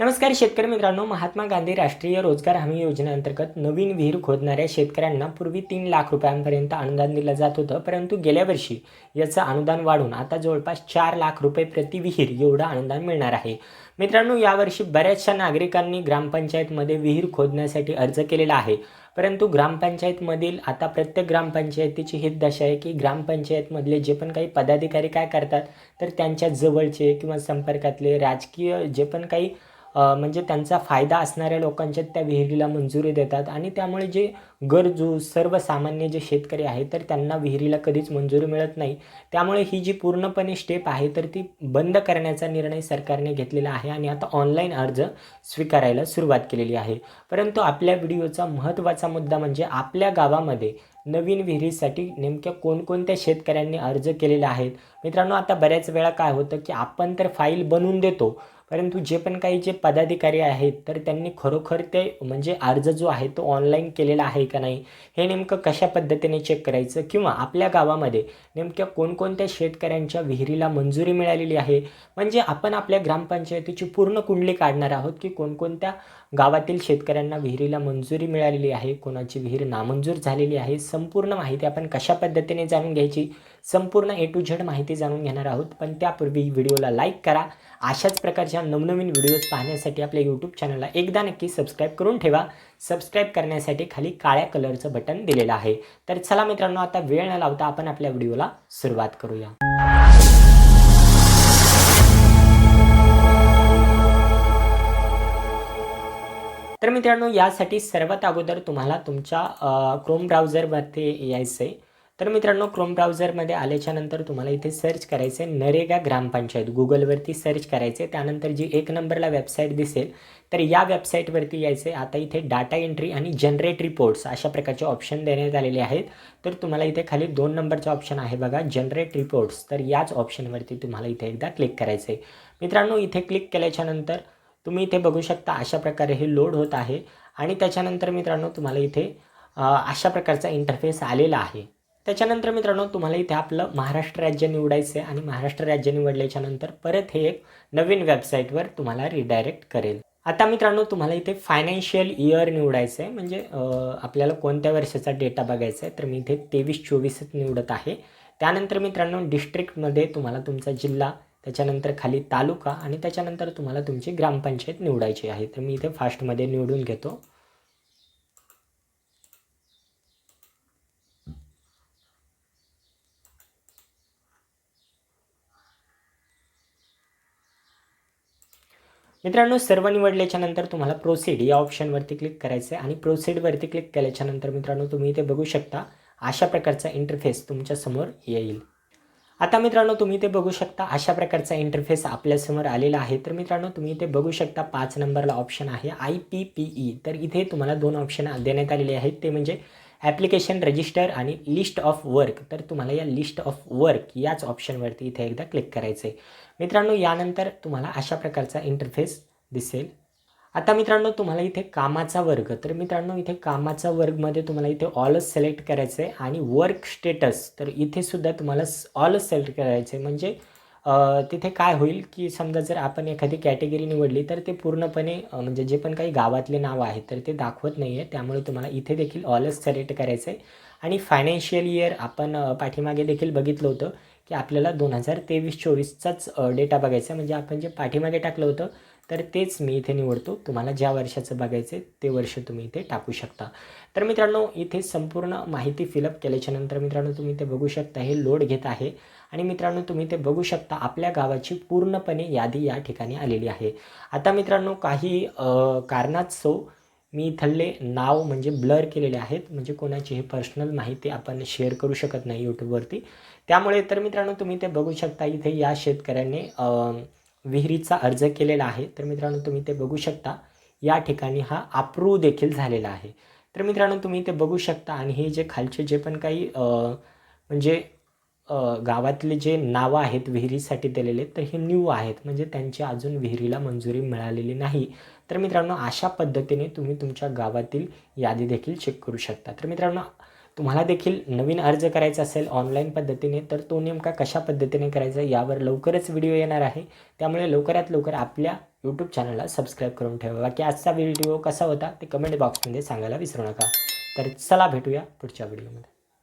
नमस्कार शेतकरी मित्रांनो महात्मा गांधी राष्ट्रीय रोजगार हमी योजनेअंतर्गत नवीन विहीर खोदणाऱ्या शेतकऱ्यांना पूर्वी तीन लाख रुपयांपर्यंत अनुदान दिलं जात होतं परंतु गेल्या वर्षी याचं अनुदान वाढून आता जवळपास चार लाख रुपये प्रति विहीर एवढं अनुदान मिळणार आहे. मित्रांनो यावर्षी बऱ्याचशा नागरिकांनी ग्रामपंचायतमध्ये विहीर खोदण्यासाठी अर्ज केलेला आहे. परंतु ग्रामपंचायतमधील आता प्रत्येक ग्रामपंचायतीची हित दशा आहे की ग्रामपंचायतमधले जे पण काही पदाधिकारी काय करतात तर त्यांच्या जवळचे किंवा संपर्कातले राजकीय जे पण काही म्हणजे त्यांचा फायदा असणाऱ्या लोकांच्या त्या विहिरीला मंजुरी देतात आणि त्यामुळे जे गरजू सर्वसामान्य जे शेतकरी आहेत तर त्यांना विहिरीला कधीच मंजुरी मिळत नाही. त्यामुळे ही जी पूर्णपणे स्टेप आहे तर ती बंद करण्याचा निर्णय सरकारने घेतलेला आहे. आणि आता ऑनलाईन अर्ज स्वीकारायला सुरुवात केलेली आहे. परंतु आपल्या व्हिडिओचा महत्त्वाचा मुद्दा म्हणजे आपल्या गावामध्ये नवीन विहिरीसाठी नेमक्या कोणकोणत्या शेतकऱ्यांनी अर्ज केलेले आहेत? मित्रांनो आता बऱ्याच वेळा काय होतं की आपण तर फाईल बनवून देतो परंतु जे पण काही जे पदाधिकारी आहेत तर त्यांनी खरोखर ते म्हणजे अर्ज जो आहे तो ऑनलाईन केलेला आहे का नाही? हे नेमकं कशा पद्धतीने चेक करायचं? किंवा आपल्या गावामध्ये नेमक्या कोणकोणत्या शेतकऱ्यांच्या विहिरीला मंजुरी मिळालेली आहे? म्हणजे आपण आपल्या ग्रामपंचायतीची पूर्ण कुंडली काढणार आहोत की कोणकोणत्या गावातील शेतकऱ्यांना विहिरीला मंजुरी मिळालेली आहे कोणाची विहीर नामंजूर झालेली आहे संपूर्ण माहिती आपण कशा पद्धतीने जाणून घ्यायची संपूर्ण ए टू झेड माहिती जाणून घेणार आहोत. पण त्यापूर्वी व्हिडिओला लाईक करा. अशाच प्रकारच्या नवनवीन व्हिडिओज पाहण्यासाठी आपल्या यूट्यूब चॅनलला एकदा नक्की सबस्क्राईब करून ठेवा. सबस्क्राईब करण्यासाठी खाली काळ्या कलरचं बटन दिलेलं आहे. तर चला मित्रांनो आता वेळ न लावता आपण आपल्या व्हिडिओला सुरुवात करूया. तर मित्रांनो यासाठी सर्वात अगोदर तुम्हाला तुमच्या क्रोम ब्राउझरवरती यायचं आहे तर मित्रांनो क्रोम ब्राउझरमध्ये आल्याच्यानंतर तुम्हाला इथे सर्च करायचं आहे नरेगा ग्रामपंचायत गुगलवरती सर्च करायचे त्यानंतर जी एक नंबरला वेबसाईट दिसेल तर या वेबसाईटवरती यायचे आता इथे डाटा एंट्री आणि जनरेट रिपोर्ट्स अशा प्रकारचे ऑप्शन देण्यात आलेले आहेत. तर तुम्हाला इथे खाली दोन नंबरचा ऑप्शन आहे बघा जनरेट रिपोर्ट्स तर याच ऑप्शनवरती तुम्हाला इथे एकदा क्लिक करायचं आहे मित्रांनो इथे क्लिक केल्याच्यानंतर तुम्ही इथे बघू शकता अशा प्रकारे हे लोड होत आहे. आणि त्याच्यानंतर मित्रांनो तुम्हाला इथे अशा प्रकारचा इंटरफेस आलेला आहे. त्याच्यानंतर मित्रांनो तुम्हाला इथे आपलं महाराष्ट्र राज्य निवडायचं आहे आणि महाराष्ट्र राज्य निवडल्याच्या नंतर परत हे एक नवीन वेबसाईटवर तुम्हाला रिडायरेक्ट करेल. आता मित्रांनो तुम्हाला इथे फायनान्शियल इयर निवडायचं आहे म्हणजे आपल्याला कोणत्या वर्षाचा डेटा बघायचा आहे तर मी इथे तेवीस चोवीसच निवडत आहे. त्यानंतर मित्रांनो डिस्ट्रिक्टमध्ये तुम्हाला तुमचा जिल्हा त्याच्यानंतर खाली तालुका आणि त्याच्यानंतर तुम्हाला तुमची ग्रामपंचायत निवडायची आहे. तर मी इथे फास्टमध्ये निवडून घेतो. मित्रांनो सर्व निवडल्याच्या नंतर तुम्हाला प्रोसीड या ऑप्शनवरती क्लिक करायचं आहे आणि प्रोसीडवरती क्लिक केल्याच्यानंतर मित्रांनो तुम्ही इथे बघू शकता अशा प्रकारचा इंटरफेस तुमच्यासमोर येईल. आता मित्रांनो तुम्ही ते बघू शकता अशा प्रकारचा इंटरफेस आपल्यासमोर आलेला आहे. तर मित्रांनो तुम्ही इथे बघू शकता पाच नंबरला ऑप्शन आहे आय पी पी ई तर इथे तुम्हाला दोन ऑप्शन देण्यात आलेले आहेत. ते म्हणजे ॲप्लिकेशन रजिस्टर आणि लिस्ट ऑफ वर्क तर तुम्हाला या लिस्ट ऑफ वर्क याच ऑप्शनवरती इथे एकदा क्लिक करायचं आहे मित्रांनो यानंतर तुम्हाला अशा प्रकारचा इंटरफेस दिसेल. आता मित्रांनो तुम्हाला इथे कामाचा वर्ग तर मित्रांनो इथे कामाचा वर्गमध्ये तुम्हाला इथे ऑलच सिलेक्ट करायचं आहे आणि वर्क स्टेटस तर इथे सुद्धा तुम्हाला ऑलच सिलेक्ट करायचं आहे म्हणजे तिथे काय होईल की समजा जर आपण एखादी कॅटेगरी निवडली तर ते पूर्णपणे म्हणजे जे पण काही गावातले नाव आहेत तर ते दाखवत नाही आहे त्यामुळे तुम्हाला इथे देखील ऑलच सिलेक्ट करायचं आहे आणि फायनान्शियल इयर आपण पाठीमागे देखील बघितलं होतं की आपल्याला दोन हजार तेवीस चोवीसचाच डेटा बघायचा आहे. म्हणजे आपण जे पाठीमागे टाकलं होतं तर तेच मी इथे निवडतो. तुम्हाला ज्या वर्षाचं बघायचं आहे ते वर्ष तुम्ही इथे टाकू शकता. तर मित्रांनो इथे संपूर्ण माहिती फिलअप केल्याच्यानंतर मित्रांनो तुम्ही ते बघू शकता हे लोड घेत आहे. आणि मित्रांनो तुम्ही ते बघू शकता आपल्या गावाची पूर्णपणे यादी या ठिकाणी आलेली आहे. आता मित्रांनो काही कारणास्तव मी इथले नाव म्हणजे ब्लर केलेले आहेत. म्हणजे कोणाची हे पर्सनल माहिती आपण शेअर करू शकत नाही यूट्यूबवरती त्यामुळे तर मित्रांनो तुम्ही ते बघू शकता इथे या शेतकऱ्याने विहिरीचा अर्ज केलेला आहे. तर मित्रांनो तुम्ही ते बघू शकता. या ठिकाणी हा अप्रूव्ह देखील झालेला आहे. तर मित्रांनो तुम्ही ते बघू शकता. आणि हे जे खालचे जे पण काही म्हणजे गावातले जे नावं आहेत विहिरीसाठी दिलेले तर हे न्यू आहेत. म्हणजे त्यांची अजून विहिरीला मंजुरी मिळालेली नाही. तर मित्रांनो अशा पद्धतीने तुम्ही तुमच्या गावातील यादी देखील चेक करू शकता. तर मित्रांनो तुम्हाला देखील नवीन अर्ज करायचा असेल ऑनलाईन पद्धतीने तर तो नेमका कशा पद्धतीने करायचा यावर लवकरच व्हिडिओ येणार आहे. त्यामुळे लवकरात लवकर आपल्या यूट्यूब चॅनलला सबस्क्राईब करून ठेवा. बाकी आजचा व्हिडिओ कसा होता ते कमेंट बॉक्समध्ये सांगायला विसरू नका. तर चला भेटूया पुढच्या व्हिडिओमध्ये